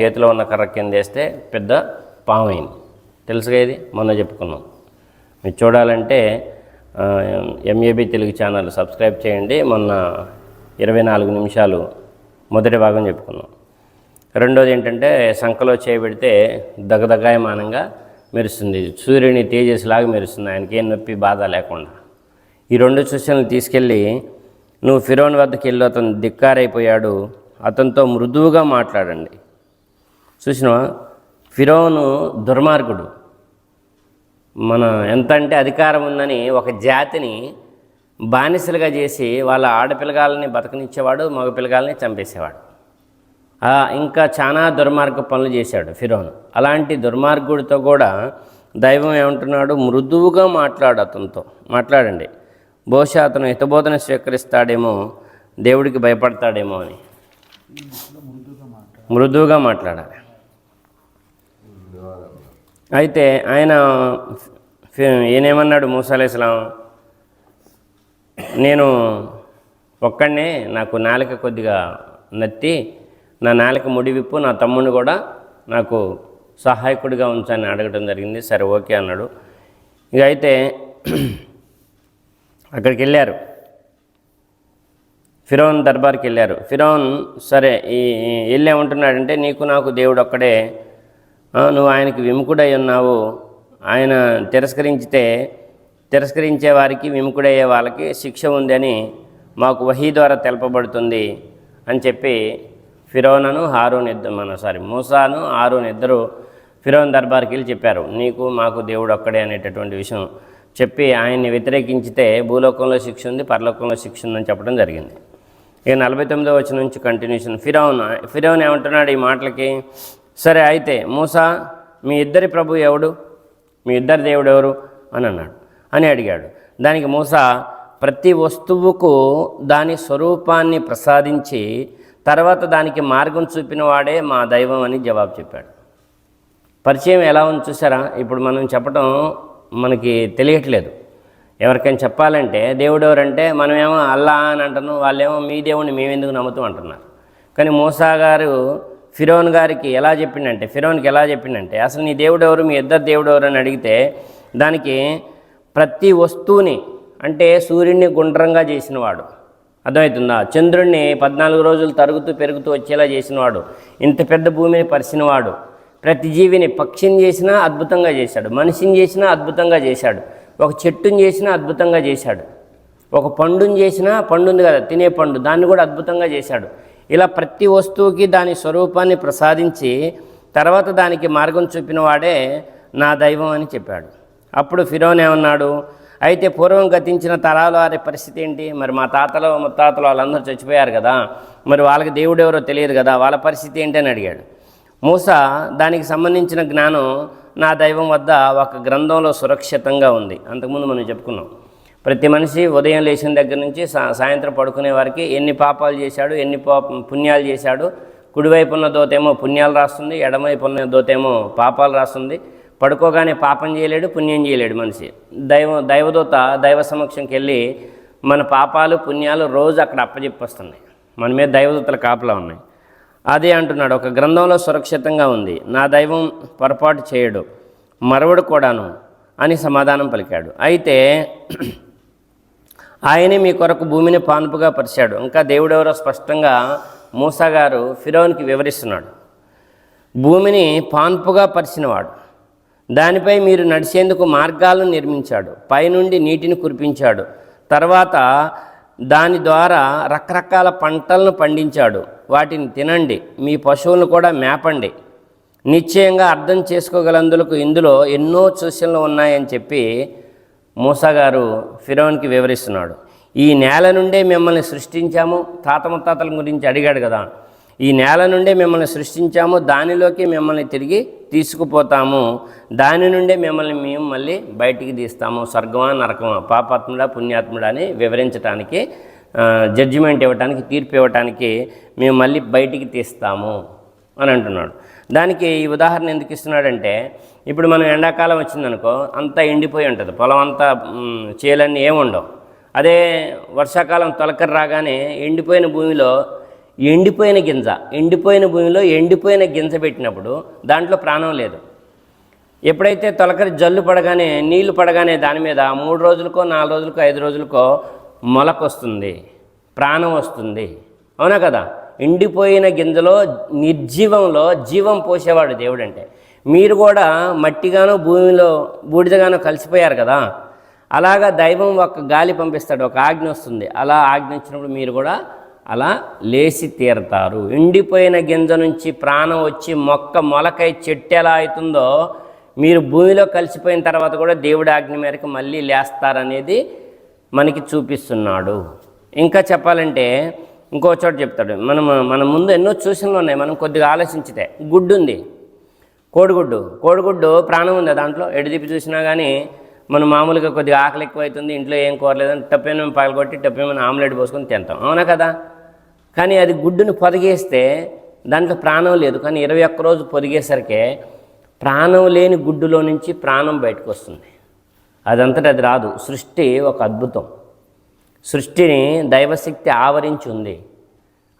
చేతిలో ఉన్న కర్ర కింద వేస్తే పెద్ద పాము అయింది తెలుసుగా ఇది? మొన్న చెప్పుకున్నాం. మీరు చూడాలంటే ఎంఏబి తెలుగు ఛానల్ సబ్స్క్రైబ్ చేయండి. మొన్న ఇరవై నాలుగు నిమిషాలు మొదటి భాగం చెప్పుకున్నాం. రెండోది ఏంటంటే సంఖలో చేయబెడితే దగదగాయమానంగా మెరుస్తుంది. సూర్యుని తేజస్లాగా మెరుస్తుంది. ఆయనకి ఏం నొప్పి బాధ లేకుండా. ఈ రెండు సూచనలు తీసుకెళ్ళి నువ్వు ఫిరోన్ వద్దకు వెళ్ళి అతను ధిక్కారైపోయాడు. అతనితో మృదువుగా మాట్లాడండి. చూసినవా? ఫిరోను దుర్మార్గుడు. మన ఎంత అంటే అధికారం ఉందని ఒక జాతిని బానిసలుగా చేసి వాళ్ళ ఆడపిల్లగాలని బతకనిచ్చేవాడు మగ పిల్లగాలని చంపేసేవాడు ఇంకా చాలా దుర్మార్గ పనులు చేశాడు ఫిరోను. అలాంటి దుర్మార్గుడితో కూడా దైవం ఏమంటున్నాడు? మృదువుగా మాట్లాడు అతనితో. మాట్లాడండి. బహుశా అతను హితబోధన స్వీకరిస్తాడేమో దేవుడికి భయపడతాడేమో అని. మృదువుగా మాట్లాడాలి. అయితే ఆయన ఏనేమన్నాడు ఈయనేమన్నాడు మూసాలేస్లాం నేను ఒక్కడనే నాకు నాలుక కొద్దిగా నత్తి నా నాలుక ముడి విప్పు నా తమ్ముడిని కూడా నాకు సహాయకుడిగా ఉంచని అడగడం జరిగింది. సరే ఓకే అన్నాడు. ఇక అయితే అక్కడికి వెళ్ళారు. ఫిరోన్ దర్బార్కి వెళ్ళారు. ఫిరోన్ సరే ఈ వెళ్ళే ఉంటున్నాడంటే నీకు నాకు దేవుడు ఒక్కడే నువ్వు ఆయనకి విముఖుడై ఉన్నావు. ఆయన తిరస్కరించితే తిరస్కరించే వారికి విముఖుడయ్యే వాళ్ళకి శిక్ష ఉందని మాకు వహీ ద్వారా తెలపబడుతుంది అని చెప్పి ఫిరోనను హారూన్ ఇద్దరు మన సారీ మూసాను హారూన్ ఇద్దరు ఫిరోన్ దర్బార్కి వెళ్ళి చెప్పారు. నీకు మాకు దేవుడు ఒక్కడే అనేటటువంటి విషయం చెప్పి ఆయన్ని వ్యతిరేకించితే భూలోకంలో శిక్ష ఉంది పరలోకంలో శిక్ష ఉందని చెప్పడం జరిగింది. ఇక నలభై తొమ్మిదో వచ్చిన నుంచి కంటిన్యూషన్ ఫిరౌన్ ఫిరౌన్ ఏమంటున్నాడు ఈ మాటలకి? సరే అయితే మూసా మీ ఇద్దరి ప్రభు ఎవడు? మీ ఇద్దరి దేవుడు ఎవరు? అని అన్నాడు. అని అడిగాడు. దానికి మూసా ప్రతి వస్తువుకు దాని స్వరూపాన్ని ప్రసాదించి తర్వాత దానికి మార్గం చూపిన వాడే మా దైవం అని జవాబు చెప్పాడు. పరిచయం ఎలా ఉంది చూసారా? ఇప్పుడు మనం చెప్పడం మనకి తెలియట్లేదు. ఎవరికైనా చెప్పాలంటే దేవుడు ఎవరంటే మనమేమో అల్లా అని అంటున్నాం వాళ్ళేమో మీ దేవుడిని మేమెందుకు నమ్ముతూ అంటున్నారు. కానీ మూసా గారు ఫిరోన్ గారికి ఎలా చెప్పిండంటే ఫిరోన్కి ఎలా చెప్పిండంటే అసలు నీ దేవుడు ఎవరు మీ ఇద్దరు దేవుడు ఎవరు అని అడిగితే దానికి ప్రతి వస్తువుని అంటే సూర్యుడిని గుండ్రంగా చేసినవాడు అర్థమవుతుందా? చంద్రుడిని పద్నాలుగు రోజులు తరుగుతూ పెరుగుతూ వచ్చేలా చేసినవాడు ఇంత పెద్ద భూమిని పరిచినవాడు ప్రతి జీవిని పక్షిని చేసినా అద్భుతంగా చేశాడు మనిషిని చేసినా అద్భుతంగా చేశాడు ఒక చెట్టుని చేసినా అద్భుతంగా చేశాడు ఒక పండుని చేసినా పండు ఉంది కదా తినే పండు దాన్ని కూడా అద్భుతంగా చేశాడు. ఇలా ప్రతి వస్తువుకి దాని స్వరూపాన్ని ప్రసాదించి తర్వాత దానికి మార్గం చూపిన వాడే నా దైవం అని చెప్పాడు. అప్పుడు ఫిరోన్ ఏమన్నాడు? అయితే పూర్వం గతించిన తరాల వారి పరిస్థితి ఏంటి? మరి మా తాతలు ముత్తాతలు వాళ్ళందరూ చచ్చిపోయారు కదా. మరి వాళ్ళకి దేవుడు ఎవరో తెలియదు కదా. వాళ్ళ పరిస్థితి ఏంటి అని అడిగాడు. మూస దానికి సంబంధించిన జ్ఞానం నా దైవం వద్ద ఒక గ్రంథంలో సురక్షితంగా ఉంది. అంతకుముందు మనం చెప్పుకున్నాం. ప్రతి మనిషి ఉదయం లేచిన దగ్గర నుంచి సా సాయంత్రం పడుకునే వారికి ఎన్ని పాపాలు చేశాడు ఎన్ని పాప పుణ్యాలు చేశాడు. కుడివైపు ఉన్న దోతేమో పుణ్యాలు రాస్తుంది ఎడమవైపు ఉన్న దోతేమో పాపాలు రాస్తుంది. పడుకోగానే పాపం చేయలేడు పుణ్యం చేయలేడు మనిషి. దైవ దైవదూత దైవ సమక్షంకి వెళ్ళి మన పాపాలు పుణ్యాలు రోజు అక్కడ అప్పజెప్పొస్తున్నాయి. మన మీద దైవదూతల కాపలా ఉన్నాయి. అదే అంటున్నాడు ఒక గ్రంథంలో సురక్షితంగా ఉంది. నా దైవం పొరపాటు చేయడు మరవడు కూడాను అని సమాధానం పలికాడు. అయితే ఆయనే మీ కొరకు భూమిని పాన్పుగా పరిచాడు. ఇంకా దేవుడెవరో స్పష్టంగా మూసా గారు ఫిరోన్కి వివరిస్తున్నాడు. భూమిని పాన్పుగా పరిచినవాడు. దానిపై మీరు నడిచేందుకు మార్గాలను నిర్మించాడు. పైనుండి నీటిని కురిపించాడు. తర్వాత దాని ద్వారా రకరకాల పంటలను పండించాడు. వాటిని తినండి. మీ పశువులను కూడా మేపండి. నిశ్చయంగా అర్థం చేసుకోగలందులకు ఇందులో ఎన్నో సూచనలు ఉన్నాయని చెప్పి మూసా గారు ఫిరోన్కి వివరిస్తున్నాడు. ఈ నేల నుండే మిమ్మల్ని సృష్టించాము తాత ముత్తాతల గురించి అడిగాడు కదా. ఈ నేల నుండే మిమ్మల్ని సృష్టించాము దానిలోకి మిమ్మల్ని తిరిగి తీసుకుపోతాము. దాని నుండే మిమ్మల్ని మేము మళ్ళీ బయటికి తీస్తాము. స్వర్గమా నరకమా పాపాత్ముడా పుణ్యాత్ముడా అని వివరించడానికి జడ్జిమెంట్ ఇవ్వటానికి తీర్పు ఇవ్వటానికి మేము మళ్ళీ బయటికి తీస్తాము అని అంటున్నాడు. దానికి ఈ ఉదాహరణ ఎందుకు ఇస్తున్నాడంటే ఇప్పుడు మనం ఎండాకాలం వచ్చిందనుకో అంతా ఎండిపోయి ఉంటుంది. పొలం అంతా చేలన్నీ ఏముండవు అదే వర్షాకాలం తొలకర రాగానే ఎండిపోయిన భూమిలో ఎండిపోయిన గింజ ఎండిపోయిన భూమిలో ఎండిపోయిన గింజ పెట్టినప్పుడు దాంట్లో ప్రాణం లేదు. ఎప్పుడైతే తొలకరి జల్లు పడగానే నీళ్ళు పడగానే దాని మీద మూడు రోజులకో నాలుగు రోజులకో ఐదు రోజులకో మొలకొస్తుంది ప్రాణం వస్తుంది. అవునా కదా? ఎండిపోయిన గింజలో నిర్జీవంలో జీవం పోసేవాడు దేవుడు అంటే మీరు కూడా మట్టిగానో భూమిలో బూడిదగానో కలిసిపోయారు కదా. అలాగా దైవం ఒక గాలి పంపిస్తాడు ఒక ఆజ్ఞ వస్తుంది. అలా ఆజ్ఞ వచ్చినప్పుడు మీరు కూడా అలా లేచి తీరతారు. ఎండిపోయిన గింజ నుంచి ప్రాణం వచ్చి మొక్క మొలకై చెట్టు ఎలా అవుతుందో మీరు భూమిలో కలిసిపోయిన తర్వాత కూడా దేవుడి ఆజ్ఞ మేరకు మళ్ళీ లేస్తారనేది మనకి చూపిస్తున్నాడు. ఇంకా చెప్పాలంటే ఇంకో చోట చెప్తాడు. మనం మన ముందు ఎన్నో సూచనలు ఉన్నాయి. మనం కొద్దిగా ఆలోచించితే. గుడ్డు ఉంది కోడిగుడ్డు. కోడిగుడ్డు ప్రాణం ఉంది. దాంట్లో ఎడిదిప్పి చూసినా కానీ మనం మామూలుగా కొద్దిగా ఆకలి ఎక్కువ అవుతుంది ఇంట్లో ఏం కూరలేదని టప్పేమో పగలగొట్టి టప్పేమో ఆమ్లెట్ పోసుకొని తింటాం. అవునా కదా? కానీ అది గుడ్డుని పొదిగేస్తే దాంట్లో ప్రాణం లేదు. కానీ ఇరవై ఒక్క రోజు పొదిగేసరికి ప్రాణం లేని గుడ్డులో నుంచి ప్రాణం బయటకు వస్తుంది. అదంతట అది రాదు. సృష్టి ఒక అద్భుతం. సృష్టిని దైవశక్తి ఆవరించి ఉంది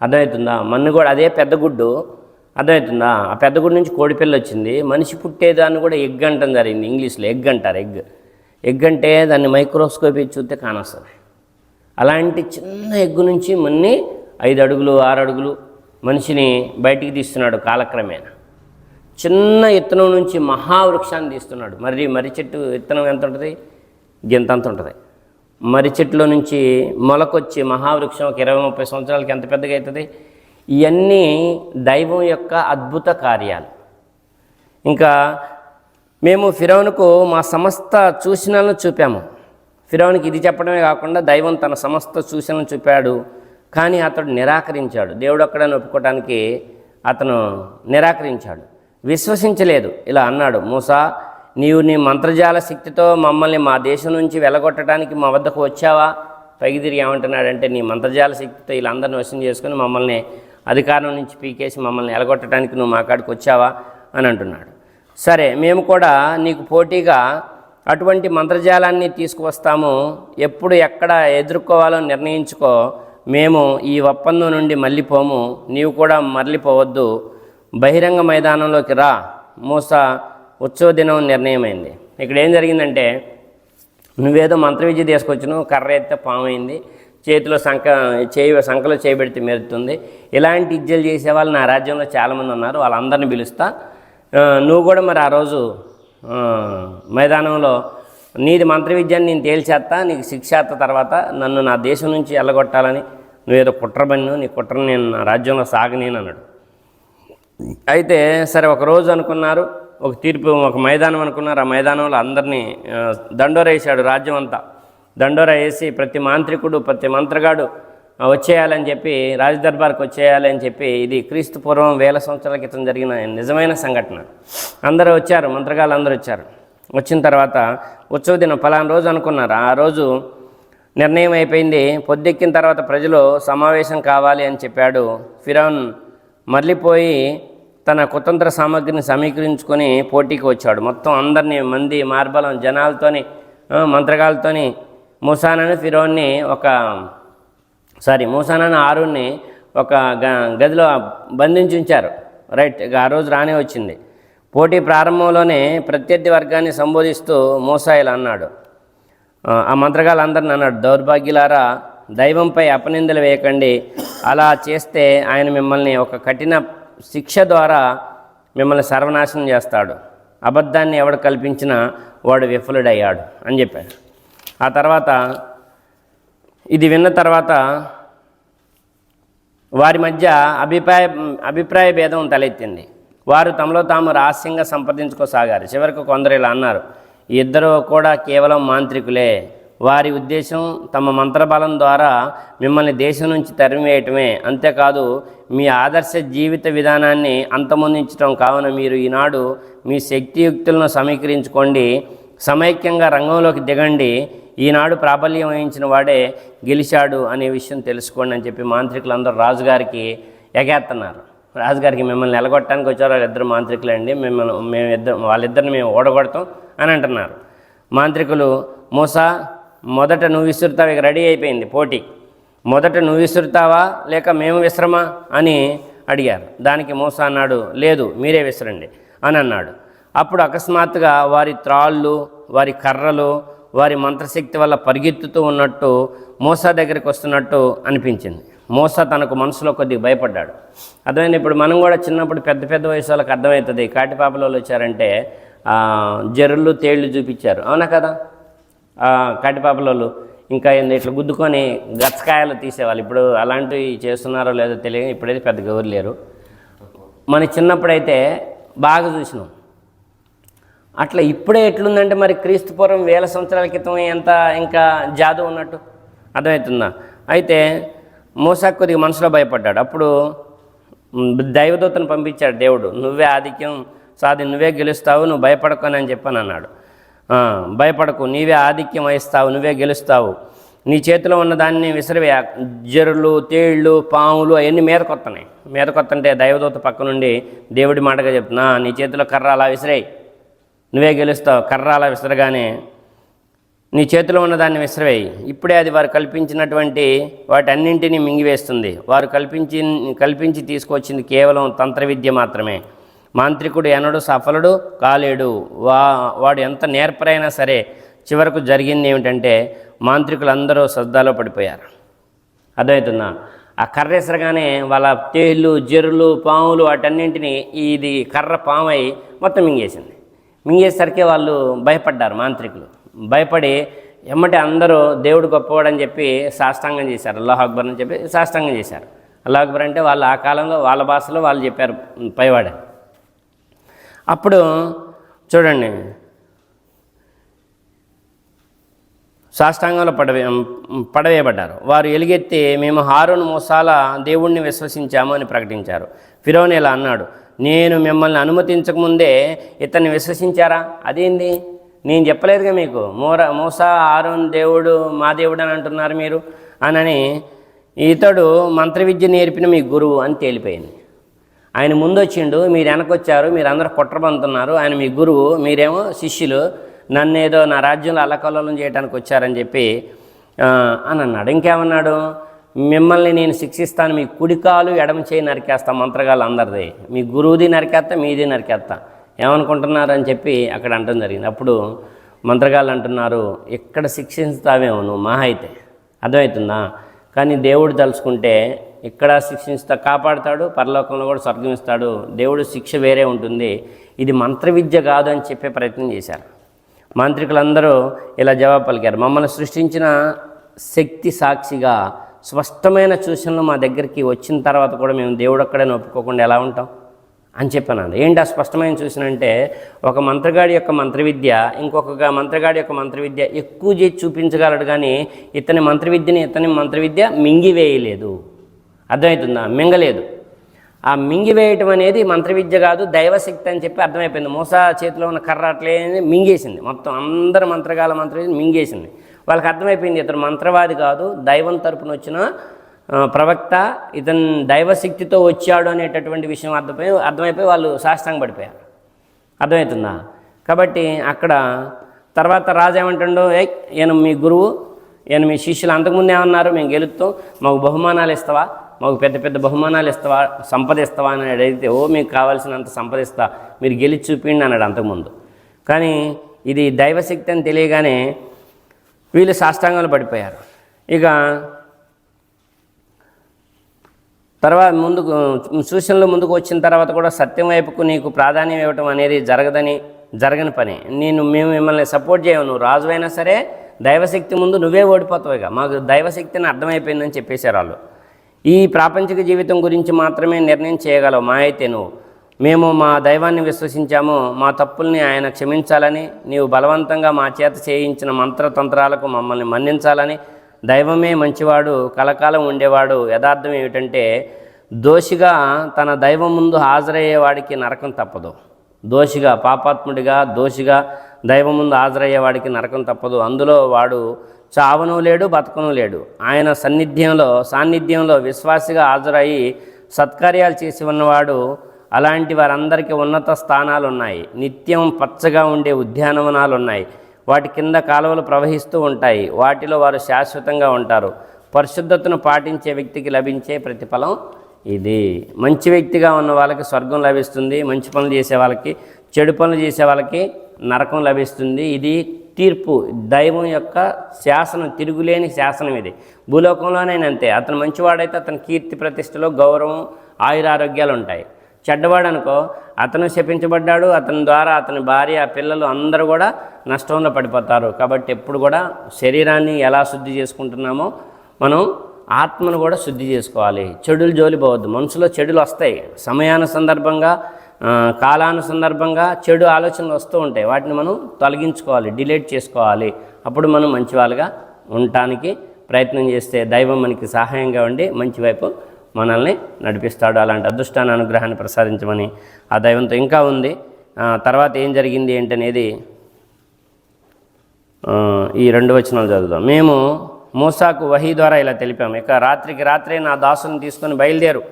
అర్థమవుతుందా? మన్ను కూడా అదే పెద్ద గుడ్డు. అర్థమవుతుందా? ఆ పెద్ద గుడి నుంచి కోడిపిల్ల వచ్చింది. మనిషి పుట్టేదాన్ని కూడా ఎగ్ అంటం జరిగింది ఇంగ్లీష్లో. ఎగ్ అంటారు ఎగ్. ఎగ్ అంటే దాన్ని మైక్రోస్కోప్ చూస్తే కానొస్తుంది. అలాంటి చిన్న ఎగ్గు నుంచి మన్ని ఐదు అడుగులు ఆరు అడుగులు మనిషిని బయటికి తీస్తున్నాడు కాలక్రమేణా. చిన్న ఇత్తనం నుంచి మహావృక్షాన్ని తీస్తున్నాడు. మరి మర్రి చెట్టు విత్తనం ఎంత ఉంటుంది? గింత అంత ఉంటుంది. మర్రి చెట్టులో నుంచి మొలకొచ్చి మహావృక్షం ఒక ఇరవై ముప్పై సంవత్సరాలకి ఎంత పెద్దగా అవుతుంది? ఇవన్నీ దైవం యొక్క అద్భుత కార్యాలు. ఇంకా మేము ఫిరౌన్కు మా సమస్త సూచనలను చూపాము. ఫిరౌన్కి ఇది చెప్పడమే కాకుండా దైవం తన సమస్త సూచనలను చూపాడు కానీ అతడు నిరాకరించాడు. దేవుడు అక్కడని ఒప్పుకోవడానికి అతను నిరాకరించాడు. విశ్వసించలేదు. ఇలా అన్నాడు. మూసా నీవు నీ మంత్రజాల శక్తితో మమ్మల్ని మా దేశం నుంచి వెలగొట్టడానికి మా వద్దకు వచ్చావా? పైకి తిరిగి ఏమంటున్నాడంటే నీ మంత్రజాల శక్తితో వీళ్ళందరిని వశం చేసుకుని మమ్మల్ని అధికారం నుంచి పీకేసి మమ్మల్ని ఎలగొట్టడానికి నువ్వు మా కాడికి వచ్చావా? అని అంటున్నాడు. సరే మేము కూడా నీకు పోటీగా అటువంటి మంత్రజాలాన్ని తీసుకువస్తాము. ఎప్పుడు ఎక్కడ ఎదుర్కోవాలో నిర్ణయించుకో. మేము ఈ ఒప్పందం నుండి మళ్ళీపోము. నీవు కూడా మరలిపోవద్దు. బహిరంగ మైదానంలోకి రా. మూస ఉత్సవ దినం నిర్ణయమైంది. ఇక్కడ ఏం జరిగిందంటే నువ్వేదో మంత్ర విద్య తీసుకొచ్చినావు కర్ర ఎత్తే పాము అయింది చేతిలో సంక చేయి సంకలో చేయబెడితే మెరుతుంది ఇలాంటి విద్యలు చేసే వాళ్ళు నా రాజ్యంలో చాలామంది ఉన్నారు వాళ్ళందరిని పిలుస్తా. నువ్వు కూడా మరి ఆ రోజు మైదానంలో నీది మంత్ర విద్యని నేను తేల్చేస్తా నీకు శిక్షాత్త తర్వాత నన్ను నా దేశం నుంచి వెళ్ళగొట్టాలని నువ్వేదో కుట్రబన్ను నీ కుట్రని నేను నా రాజ్యంలో సాగనేను అన్నాడు అయితే సరే ఒక రోజు అనుకున్నారు ఒక తీర్పు ఒక మైదానం అనుకున్నారు. ఆ మైదానంలో అందరినీ ఆ, దండోర వేసాడు రాజ్యం అంతా. దండోర వేసి ప్రతి మాంత్రికుడు ప్రతి మంత్రగాడు వచ్చేయాలని చెప్పి రాజదర్బార్కి వచ్చేయాలని చెప్పి ఇది క్రీస్తు పూర్వం వేల సంవత్సరాల క్రితం జరిగిన నిజమైన సంఘటన. అందరూ వచ్చారు మంత్రగాళ్ళు అందరూ వచ్చారు. వచ్చిన తర్వాత ఉత్సవ దినం ఫలానా రోజు అనుకున్నారు. ఆ రోజు నిర్ణయం అయిపోయింది. పొద్దెక్కిన తర్వాత ప్రజలు సమావేశం కావాలి అని చెప్పాడు. ఫిరాన్ మళ్ళీపోయి తన కుతంత్ర సామగ్రిని సమీకరించుకొని పోటీకి వచ్చాడు. మొత్తం అందరినీ మంది మార్బలం జనాలతోని మంత్రగాలతోని మూసానని ఫిరోన్ని ఒక సారీ మూసానని ఆరుణ్ణి ఒక గ- గదిలో బంధించి ఉంచారు రైట్ ఇక ఆ రోజు రానే వచ్చింది. పోటీ ప్రారంభంలోనే ప్రత్యర్థి వర్గాన్ని సంబోధిస్తూ మూసాయిలు అన్నాడు. ఆ, ఆ మంత్రగాళ్ళందరిని అన్నాడు దౌర్భాగ్యులారా దైవంపై అపనిందలు వేయకండి. అలా చేస్తే ఆయన మిమ్మల్ని ఒక కఠిన శిక్ష ద్వారా మిమ్మల్ని సర్వనాశనం చేస్తాడు. అబద్ధాన్ని ఎవడు కల్పించినా వాడు విఫలుడయ్యాడు అని చెప్పాడు. ఆ తర్వాత ఇది విన్న తర్వాత వారి మధ్య అభిప్రాయ అభిప్రాయ భేదం తలెత్తింది. వారు తమలో తాము రహస్యంగా సంప్రదించుకోసాగారు. చివరికి కొందరు ఇలా అన్నారు ఇద్దరు కూడా కేవలం మాంత్రికులే. వారి ఉద్దేశం తమ మంత్రబలం ద్వారా మిమ్మల్ని దేశం నుంచి తరిమివేయటమే అంతేకాదు మీ ఆదర్శ జీవిత విధానాన్ని అంతమొందించడం కావున మీరు ఈనాడు మీ శక్తియుక్తులను సమీకరించుకోండి. సమైక్యంగా రంగంలోకి దిగండి. ఈనాడు ప్రాబల్యం వహించిన వాడే గెలిచాడు అనే విషయం తెలుసుకోండి అని చెప్పి మాంత్రికులందరూ రాజుగారికి ఎగేస్తున్నారు రాజుగారికి మిమ్మల్ని నిలగొట్టడానికి వచ్చారు వాళ్ళిద్దరు మాంత్రికులండి. మిమ్మల్ని మేము ఇద్దరు వాళ్ళిద్దరిని మేము ఓడగొడతాం అని అంటున్నారు. మాంత్రికులు మూసా మొదట నువ్వు విసురుతావు ఇక రెడీ అయిపోయింది పోటీ. మొదట నువ్వు విసురుతావా లేక మేము విసరమా అని అడిగారు. దానికి మోస అన్నాడు లేదు మీరే విసరండి అని అన్నాడు. అప్పుడు అకస్మాత్తుగా వారి త్రాళ్ళు వారి కర్రలు వారి మంత్రశక్తి వల్ల పరిగెత్తుతూ ఉన్నట్టు మోసా దగ్గరికి వస్తున్నట్టు అనిపించింది. మోసా తనకు మనసులో కొద్దిగా భయపడ్డాడు. అర్థమైంది? ఇప్పుడు మనం కూడా చిన్నప్పుడు పెద్ద పెద్ద వయసు వాళ్ళకి అర్థమవుతుంది. కాటిపాపలో వచ్చారంటే ఆ, జర్రులు తేళ్ళు చూపించారు. అవునా కదా? కాటిపాపలోళ్ళు ఇంకా ఏంది ఇట్లా గుద్దుకొని గచ్చకాయలు తీసేవాళ్ళు. ఇప్పుడు అలాంటివి చేస్తున్నారో లేదో తెలియదు ఇప్పుడైతే పెద్దగా ఎవరు లేరు. మన చిన్నప్పుడైతే బాగా చూసినాం. అట్లా ఇప్పుడే ఎట్లుందంటే మరి క్రీస్తుపూర్వం వేల సంవత్సరాల క్రితం ఎంత ఇంకా జాదు ఉన్నట్టు? అర్థమవుతుందా? అయితే మోసా కొద్దిగా మనసులో భయపడ్డాడు. అప్పుడు దైవదూతను పంపించాడు దేవుడు. నువ్వే ఆధిక్యం సాధి నువ్వే గెలుస్తావు నువ్వు భయపడకొని అని చెప్పని అన్నాడు. భయపడకు. నీవే ఆధిక్యం వహిస్తావు నువ్వే గెలుస్తావు. నీ చేతిలో ఉన్న దాన్ని విసిరివేయ జరులు తేళ్ళు పాములు అవన్నీ మీదకొత్తన్నాయి. మీదకొత్తంటే దైవదూత పక్క నుండి దేవుడి మాటగా చెప్తున్నా నీ చేతిలో కర్ర అలా విసిరేయి. నువ్వే గెలుస్తావు కర్ర అలా విసరగానే నీ చేతిలో ఉన్న దాన్ని విసిరవేయి. ఇప్పుడే అది వారు కల్పించినటువంటి వాటన్నింటినీ మింగివేస్తుంది. వారు కల్పించి కల్పించి తీసుకొచ్చింది కేవలం తంత్ర విద్య మాత్రమే. మాంత్రికుడు ఎనడు సఫలుడు కాలేడు. వా వాడు ఎంత నేర్పరైనా సరే చివరకు జరిగింది ఏమిటంటే మాంత్రికులందరూ శ్రద్ధలో పడిపోయారు. అర్థమవుతుందా? ఆ కర్ర విసరగానే వాళ్ళ తేళ్ళు జెర్రులు పాములు వాటన్నింటినీ ఇది కర్ర పామై మొత్తం మింగేసింది. మింగేసరికి వాళ్ళు భయపడ్డారు మాంత్రికులు. భయపడి ఎమ్మటి అందరూ దేవుడు గొప్పవాడని చెప్పి సాష్టాంగం చేశారు. అల్లాహ్ అక్బర్ అని చెప్పి సాష్టాంగం చేశారు. అల్లాహ్ అక్బర్ అంటే వాళ్ళు ఆ కాలంలో వాళ్ళ భాషలో వాళ్ళు చెప్పారు పైవాడని అప్పుడు చూడండి. సాష్టాంగంలో పడవే పడవేయబడ్డారు. వారు ఎలుగెత్తి మేము హారును మోసాల దేవుణ్ణి విశ్వసించాము అని ప్రకటించారు. ఫిరోని ఇలా అన్నాడు నేను మిమ్మల్ని అనుమతించకముందే ఇతన్ని విశ్వసించారా? అదేంది? నేను చెప్పలేదుగా మీకు. మోర మూసా ఆరోన్ దేవుడు మా దేవుడు అని అంటున్నారు మీరు? అనని ఇతడు మంత్ర విద్య నేర్పిన మీ గురువు అని తేలిపోయింది. ఆయన ముందు వచ్చిండు మీరు వెనకొచ్చారు మీరు అందరూ కుట్రబంతున్నారు ఆయన మీ గురువు మీరేమో శిష్యులు నన్ను ఏదో నా రాజ్యంలో అల్లకల్లోలం చేయడానికి వచ్చారని చెప్పి అని అన్నాడు. ఇంకేమన్నాడు? మిమ్మల్ని నేను శిక్షిస్తాను మీ కుడికాలు ఎడమ చేయి నరికేస్తా మంత్రగాళ్ళు అందరిది. మీ గురువుది నరికేస్తా మీది నరికేస్తా ఏమనుకుంటున్నారు అని చెప్పి అక్కడ అంటం జరిగింది. అప్పుడు మంత్రగాళ్ళు అంటున్నారు ఇక్కడ శిక్షిస్తావేమో నువ్వు మహా అయితే. అర్థమవుతుందా? కానీ దేవుడు తలుచుకుంటే ఇక్కడ శిక్షిస్తా కాపాడుతాడు పరలోకంలో కూడా స్వర్గం ఇస్తాడు. దేవుడు శిక్ష వేరే ఉంటుంది. ఇది మంత్ర విద్య కాదు అని చెప్పే ప్రయత్నం చేశారు. మాంత్రికులందరూ ఇలా జవాబు పలికారు. మమ్మల్ని సృష్టించిన శక్తి సాక్షిగా స్పష్టమైన సూచనలు మా దగ్గరికి వచ్చిన తర్వాత కూడా మేము దేవుడు అక్కడే ఒప్పుకోకుండా ఎలా ఉంటాం? అని చెప్పాను ఏంటి ఆ స్పష్టమైన సూచన అంటే ఒక మంత్రగాడి యొక్క మంత్ర విద్య ఇంకొక మంత్రగాడి యొక్క మంత్ర విద్య ఎక్కువ చేసి చూపించగలడు కానీ ఇతని మంత్ర విద్యని ఇతని మంత్ర విద్య మింగివేయలేదు. అర్థమవుతుందా? మింగలేదు. ఆ మింగివేయటం అనేది మంత్రవిద్య కాదు దైవశక్తి అని చెప్పి అర్థమైపోయింది. మూసా చేతిలో ఉన్న కర్ర అట్లే మింగేసింది. మొత్తం అందరు మంత్రగాల మంత్ర మింగేసింది. వాళ్ళకి అర్థమైపోయింది ఇతను మంత్రవాది కాదు దైవం తరపున వచ్చిన ప్రవక్త ఇతను దైవశక్తితో వచ్చాడు అనేటటువంటి విషయం అర్థమై అర్థమైపోయి వాళ్ళు శాస్త్రం పడిపోయారు. అర్థమవుతుందా? కాబట్టి అక్కడ తర్వాత రాజు ఏమంటుండో ఏ ఈయన మీ గురువు ఈయన మీ శిష్యులు అంతకుముందు ఏమన్నారు? మేము గెలుస్తాం మాకు బహుమానాలు ఇస్తావా? మాకు పెద్ద పెద్ద బహుమానాలు ఇస్తావా సంపద ఇస్తావా అని అడిగితే ఓ మీకు కావాల్సినంత సంపద ఇస్తా మీరు గెలిచి చూపిండి అన్నాడు అంతకుముందు. కానీ ఇది దైవశక్తి అని తెలియగానే వీళ్ళు సాష్టాంగాలు పడిపోయారు. ఇక తర్వాత ముందుకు సూచనలు ముందుకు వచ్చిన తర్వాత కూడా సత్యం వైపుకు నీకు ప్రాధాన్యం ఇవ్వటం అనేది జరగదని జరగని పని. నేను మేము మిమ్మల్ని సపోర్ట్ చేయవు నువ్వు రాజు అయినా సరే దైవశక్తి ముందు నువ్వే ఓడిపోతావు ఇక. మాకు దైవశక్తిని అర్థమైపోయిందని చెప్పేశారు వాళ్ళు. ఈ ప్రాపంచిక జీవితం గురించి మాత్రమే నిర్ణయం చేయగలవు మా అయితే నువ్వు మేము మా దైవాన్ని విశ్వసించాము మా తప్పుల్ని ఆయన క్షమించాలని నీవు బలవంతంగా మా చేత చేయించిన మంత్రతంత్రాలకు మమ్మల్ని మన్నించాలని దైవమే మంచివాడు కలకాలం ఉండేవాడు. యథార్థం ఏమిటంటే దోషిగా తన దైవం ముందు హాజరయ్యేవాడికి నరకం తప్పదు. దోషిగా పాపాత్ముడిగా దోషిగా దైవం ముందు హాజరయ్యేవాడికి నరకం తప్పదు. అందులో వాడు చావను లేడు బతకను లేడు. ఆయన సన్నిధ్యంలో సాన్నిధ్యంలో విశ్వాసిగా హాజరయ్యి సత్కార్యాలు చేసి ఉన్నవాడు అలాంటి వారందరికీ ఉన్నత స్థానాలు ఉన్నాయి నిత్యం పచ్చగా ఉండే ఉద్యానవనాలు ఉన్నాయి వాటి కింద కాలువలు ప్రవహిస్తూ ఉంటాయి. వాటిలో వారు శాశ్వతంగా ఉంటారు. పరిశుద్ధతను పాటించే వ్యక్తికి లభించే ప్రతిఫలం ఇది. మంచి వ్యక్తిగా ఉన్న వాళ్ళకి స్వర్గం లభిస్తుంది. మంచి పనులు చేసే వాళ్ళకి చెడు పనులు చేసే వాళ్ళకి నరకం లభిస్తుంది. ఇది తీర్పు దైవం యొక్క శాసనం తిరుగులేని శాసనం ఇది. భూలోకంలోనైనా అంతే. అతను మంచివాడైతే అతని కీర్తి ప్రతిష్టలో గౌరవం ఆయురారోగ్యాలు ఉంటాయి. చెడ్డవాడు అనుకో అతను శపించబడ్డాడు అతని ద్వారా అతని భార్య పిల్లలు అందరూ కూడా నష్టంలో పడిపోతారు. కాబట్టి ఎప్పుడు కూడా శరీరాన్ని ఎలా శుద్ధి చేసుకుంటున్నామో మనం ఆత్మను కూడా శుద్ధి చేసుకోవాలి. చెడులు జోలి పోవద్దు మనసులో చెడులు వస్తాయి. సమయాన సందర్భంగా కాలానుసందర్భంగా కాలాను సందర్భంగా చెడు ఆలోచనలు వస్తూ ఉంటాయి. వాటిని మనం తొలగించుకోవాలి డిలీట్ చేసుకోవాలి. అప్పుడు మనం మంచి వాళ్ళుగా ఉండటానికి ప్రయత్నం చేస్తే దైవం మనకి సహాయంగా ఉండి మంచి వైపు మనల్ని నడిపిస్తాడు. అలాంటి అదృష్టాన్ని అనుగ్రహాన్ని ప్రసాదించమని ఆ దైవంతో ఇంకా ఉంది. తర్వాత ఏం జరిగింది ఏంటనేది ఈ రెండు వచనాలు చదువుదాం. మేము మూసాకు వహీ ద్వారా ఇలా తెలిపాము. ఇక రాత్రికి రాత్రే నా దాసుని తీసుకొని బయలుదేరు.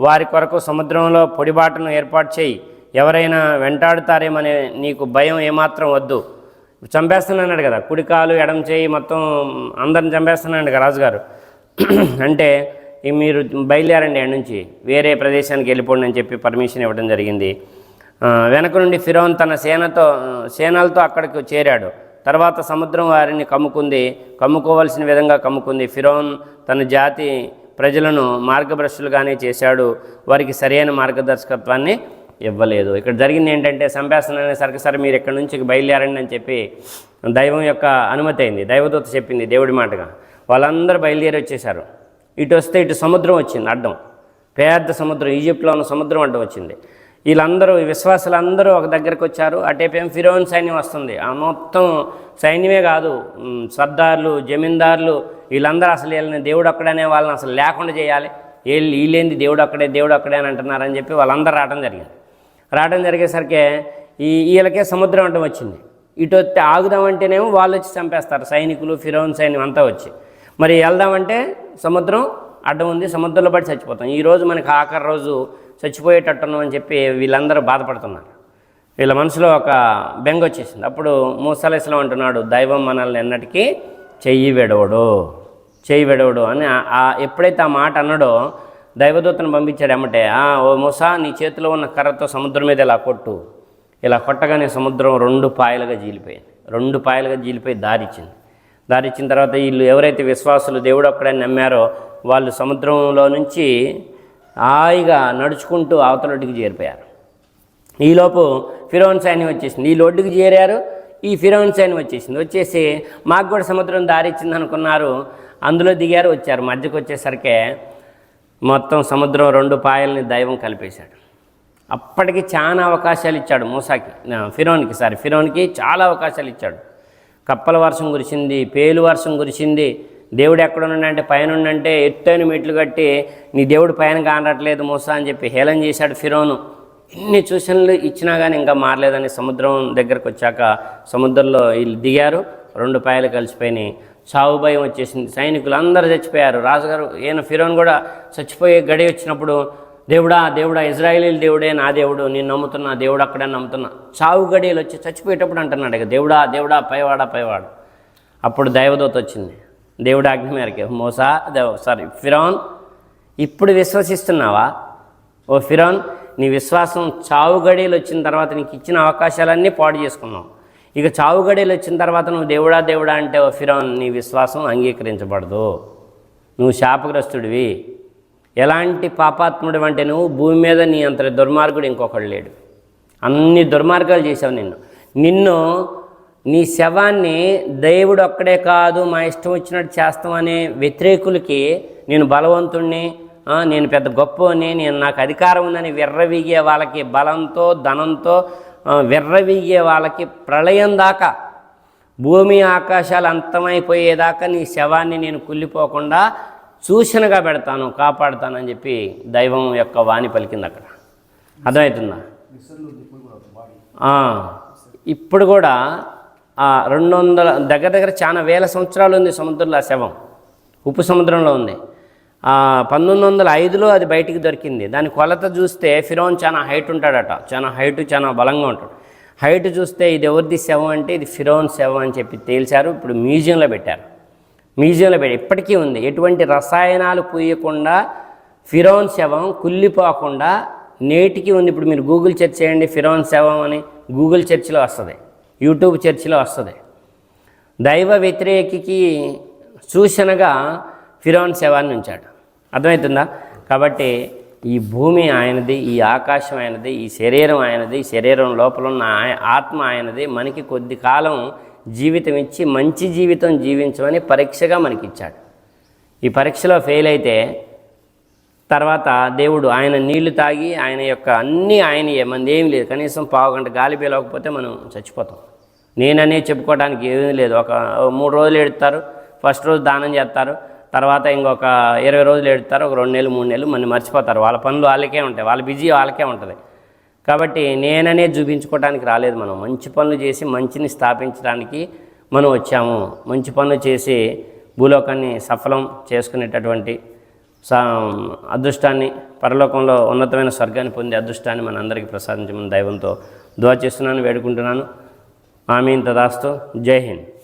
వారి కొరకు సముద్రంలో పొడిబాటను ఏర్పాటు చేయి. ఎవరైనా వెంటాడుతారేమనే నీకు భయం ఏమాత్రం వద్దు. చంపేస్తున్నాడు కదా. కుడికాలు ఎడం చేయి మొత్తం అందరిని చంపేస్తున్నాడు కదా రాజుగారు. అంటే మీరు బయలుదేరండి ఎక్కడి నుంచి. వేరే ప్రదేశానికి వెళ్ళిపోండి అని చెప్పి పర్మిషన్ ఇవ్వడం జరిగింది. వెనక నుండి ఫిరోన్ తన సేనతో సేనలతో అక్కడికి చేరాడు. తర్వాత సముద్రం వారిని కమ్ముకుంది. కమ్ముకోవలసిన విధంగా కమ్ముకుంది. ఫిరోన్ తన జాతి ప్రజలను మార్గభ్రష్టులుగానే చేశాడు. వారికి సరైన మార్గదర్శకత్వాన్ని ఇవ్వలేదు. ఇక్కడ జరిగింది ఏంటంటే సంభాషణ సరికి సరే మీరు ఇక్కడ నుంచి బయలుదేరండి అని చెప్పి దైవం యొక్క అనుమతి అయింది. దైవదూత చెప్పింది దేవుడి మాటగా. వాళ్ళందరూ బయలుదేరి వచ్చేసారు ఇటు వస్తే ఇటు సముద్రం వచ్చింది అడ్డం. పెద్ద సముద్రం ఈజిప్ట్లో ఉన్న సముద్రం అడ్డం వచ్చింది. వీళ్ళందరూ విశ్వాసులందరూ ఒక దగ్గరకు వచ్చారు. అటేపేం ఫిరోన్ సైన్యం వస్తుంది. ఆ మొత్తం సైన్యమే కాదు సర్దార్లు జమీందార్లు వీళ్ళందరూ అసలు వీళ్ళని దేవుడు అక్కడనే వాళ్ళని అసలు లేకుండా చేయాలి. వీళ్ళు వీళ్ళేంది దేవుడు అక్కడే దేవుడు అక్కడే అని అంటున్నారని చెప్పి వాళ్ళందరూ రావడం జరిగింది. రావడం జరిగేసరికి ఈ వీళ్ళకే సముద్రం అడ్డం వచ్చింది. ఇటు వస్తే ఆగుదామంటేనేమో వాళ్ళు వచ్చి చంపేస్తారు. సైనికులు ఫిరోన్ సైన్యం అంతా వచ్చి. మరి వెళ్దామంటే సముద్రం అడ్డం ఉంది సముద్రంలో పడి చచ్చిపోతాం. ఈరోజు మనకి ఆఖరి రోజు చచ్చిపోయేటట్టును అని చెప్పి వీళ్ళందరూ బాధపడుతున్నారు. వీళ్ళ మనసులో ఒక బెంగ వచ్చేసింది. అప్పుడు మూసలేసలం అంటున్నాడు దైవం మనల్ని ఎన్నటికీ చెయ్యి విడవడు చెయ్యి విడవడు అని ఎప్పుడైతే ఆ మాట అన్నాడో దైవదూతను పంపించాడు ఏమంటే "ఆ, ఓ మూసా నీ చేతిలో ఉన్న కర్రతో సముద్రం మీద ఇలా కొట్టు. ఇలా కొట్టగానే సముద్రం రెండు పాయలుగా జీలిపోయింది. రెండు పాయలుగా జీలిపోయి దారిచ్చింది. దారిచ్చిన తర్వాత వీళ్ళు ఎవరైతే విశ్వాసులు దేవుడు ఒక్కడని నమ్మారో వాళ్ళు సముద్రంలో నుంచి హాయిగా నడుచుకుంటూ అవతలొడ్డుకి చేరిపోయారు. ఈలోపు ఫిరోన్ సైన్యం వచ్చేసింది. ఈ లొడ్డుకి చేరారు. ఈ ఫిరోన్ సైన్యం వచ్చేసింది. వచ్చేసి మాకు కూడా సముద్రం దారిచ్చింది అనుకున్నారు. అందులో దిగారు వచ్చారు. మధ్యకు వచ్చేసరికి మొత్తం సముద్రం రెండు పాయల్ని దైవం కలిపేశాడు. అప్పటికి చాలా అవకాశాలు ఇచ్చాడు మూసాకి. ఫిరోన్కి సారీ ఫిరోన్కి చాలా అవకాశాలు ఇచ్చాడు. కప్పల వర్షం కురిసింది పేలు వర్షం కురిసింది. దేవుడు ఎక్కడ ఉన్నాడంటే పైన ఉండంటే ఎత్తైన మెట్లు కట్టి నీ దేవుడు పైన కానట్లేదు మూసా అని చెప్పి హేళన చేశాడు ఫిరోను. ఎన్ని సూచనలు ఇచ్చినా కానీ ఇంకా మారలేదని సముద్రం దగ్గరకు వచ్చాక సముద్రంలో వీళ్ళు దిగారు. రెండు పాయలు కలిసిపోయినాయి. చావు భయం వచ్చేసింది. సైనికులు అందరూ చచ్చిపోయారు. రాజుగారు ఈయన ఫిరోన్ కూడా చచ్చిపోయే గడి వచ్చినప్పుడు దేవుడా దేవుడా ఇజ్రాయేలీల దేవుడే నా దేవుడు నేను నమ్ముతున్నా దేవుడు అక్కడే నమ్ముతున్నా చావు గడియలు వచ్చి చచ్చిపోయేటప్పుడు అంటున్నాడు ఇక దేవుడా దేవుడా పైవాడా పైవాడు. అప్పుడు దైవదూత వచ్చింది. దేవుడు ఆజ్ఞ మేరకి మోసా దేవ సారీ ఫిరోన్ ఇప్పుడు విశ్వసిస్తున్నావా? ఓ ఫిరోన్ నీ విశ్వాసం చావు గడియలు వచ్చిన తర్వాత నీకు ఇచ్చిన అవకాశాలన్నీ పాడు చేసుకున్నావు. ఇక చావు గడియలు వచ్చిన తర్వాత నువ్వు దేవుడా దేవుడా అంటే ఓ ఫిరోన్ నీ విశ్వాసం అంగీకరించబడదు. నువ్వు శాపగ్రస్తుడివి. ఎలాంటి పాపాత్ముడు అంటే నువ్వు? భూమి మీద నీ అంత దుర్మార్గుడు ఇంకొకడు లేడు. అన్ని దుర్మార్గాలు చేసావు నిన్ను. నిన్ను నీ శవాన్ని దేవుడు ఒక్కడే కాదు మా ఇష్టం వచ్చినట్టు చేస్తామనే వ్యతిరేకులకి నేను బలవంతుణ్ణి నేను పెద్ద గొప్పని నేను నాకు అధికారం ఉందని విర్రవీగే వాళ్ళకి బలంతో ధనంతో విర్రవీగే వాళ్ళకి ప్రళయం దాకా భూమి ఆకాశాలు అంతమైపోయేదాకా నీ శవాన్ని నేను కుళ్ళిపోకుండా సూచనగా పెడతాను కాపాడుతానని చెప్పి దైవం యొక్క వాణి పలికింది అక్కడ. అర్థమవుతుందా? ఇప్పుడు కూడా రెండు వందల దగ్గర దగ్గర చాలా వేల సంవత్సరాలు ఉంది సముద్రంలో ఆ శవం. ఉప్పు సముద్రంలో ఉంది. పంతొమ్మిది వందల ఐదులో అది బయటికి దొరికింది. దాని కొలత చూస్తే ఫిరోన్ చాలా హైట్ ఉంటాడట. చాలా హైట్ చాలా బలంగా ఉంటాడు. హైట్ చూస్తే ఇది ఎవరిది శవం అంటే ఇది ఫిరోన్ శవం అని చెప్పి తేల్చారు. ఇప్పుడు మ్యూజియంలో పెట్టారు. మ్యూజియంలో పెట్టి ఇప్పటికీ ఉంది. ఎటువంటి రసాయనాలు పూయకుండా ఫిరోన్ శవం కుళ్ళిపోకుండా నేటికి ఉంది. ఇప్పుడు మీరు గూగుల్ సెర్చ్ చేయండి ఫిరోన్ శవం అని గూగుల్ సెర్చ్లో వస్తుంది. యూట్యూబ్ చర్చిలో వస్తుంది. దైవ వ్యతిరేకికి సూచనగా ఫిరోన్ శవాన్ని ఉంచాడు. అర్థమవుతుందా? కాబట్టి ఈ భూమి ఆయనది ఈ ఆకాశం ఆయనది ఈ శరీరం ఆయనది ఈ శరీరం లోపల ఉన్న ఆయ- ఆత్మ ఆయనది మనకి కొద్ది కాలం జీవితం ఇచ్చి మంచి జీవితం జీవించమని పరీక్షగా మనకి ఇచ్చాడు ఈ పరీక్షలో ఫెయిల్ అయితే తర్వాత దేవుడు ఆయన నీళ్ళు తాగి ఆయన యొక్క అన్నీ ఆయనయే మనది ఏం లేదు. కనీసం పావు గంట గాలి పీలవకపోతే మనం చచ్చిపోతాం. నేననే చెప్పుకోవడానికి ఏమీ లేదు. ఒక మూడు రోజులు ఎడతారు ఫస్ట్ రోజు దానం చేస్తారు తర్వాత ఇంకొక ఇరవై రోజులు ఎడతారు ఒక రెండు నెలలు మూడు నెలలు మళ్ళీ మర్చిపోతారు. వాళ్ళ పనులు వాళ్ళకే ఉంటాయి వాళ్ళ బిజీ వాళ్ళకే ఉంటుంది. కాబట్టి నేననే చూపించుకోవడానికి రాలేదు మనం. మంచి పనులు చేసి మంచిని స్థాపించడానికి మనం వచ్చాము. మంచి పనులు చేసి భూలోకాన్ని సఫలం చేసుకునేటటువంటి సా అదృష్టాన్ని పరలోకంలో ఉన్నతమైన స్వర్గాన్ని పొందే అదృష్టాన్ని మనందరికీ ప్రసాదించమని దైవంతో దువా చేస్తున్నాను వేడుకుంటున్నాను. ఆమీన్ తదాస్తు. జై హింద్.